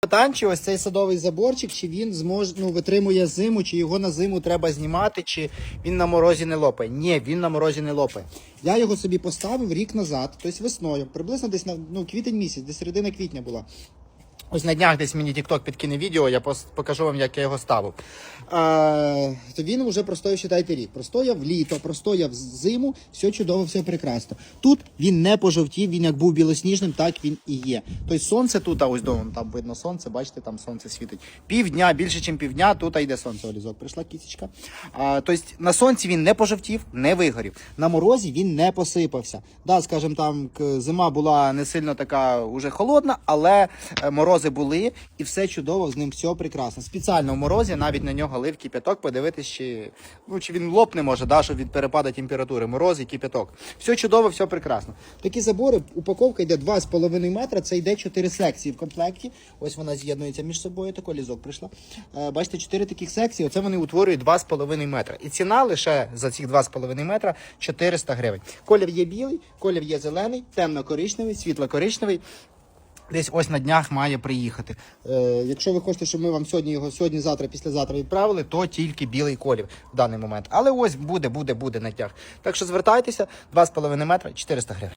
Питань, чи ось цей садовий заборчик, чи він зможе ну, витримує зиму, чи його на зиму треба знімати, чи він на морозі не лопає. Ні, він на морозі не лопає. Я його собі поставив рік назад, тобто весною, приблизно десь на ну, квітень місяць, десь середина квітня була. Ось на днях десь мені TikTok підкине відео, я покажу вам, як я його ставив. А, то він вже простояв, вважайте, рік. Простояв літо, простояв зиму, все чудово, все прекрасно. Тут він не пожовтів, він як був білосніжним, так він і є. Тобто сонце тут, а ось до, там видно сонце, бачите, там сонце світить. Півдня, більше, ніж півдня, тут йде сонце, олізок, прийшла кісечка. Тобто на сонці він не пожовтів, не вигорів. На морозі він не посипався. Да, скажімо, там зима була не сильно така уже холодна, але е, морози були і все чудово, з ним все прекрасно. Спеціально в морозі навіть на нього лив кипяток, подивитись, чи, ну, чи він лопне може, да, щоб від перепаду температури. Мороз і кипяток. Все чудово, все прекрасно. Такі забори, упаковка йде 2,5 метра, це йде 4 секції в комплекті. Ось вона з'єднується між собою, тако лізок прийшла. Е, бачите, 4 таких секції, оце вони утворюють 2,5 метра. І ціна лише за цих 2,5 метра 400 гривень. Колір є білий, колір є зелений, темно-коричневий, світло-коричневий. Десь ось на днях має приїхати. Е, якщо ви хочете, щоб ми вам сьогодні його сьогодні, завтра, післязавтра відправили, то тільки білий колів в даний момент. Але ось буде, буде, буде на днях. Так що звертайтеся, 2,5 метра, 400 гривень.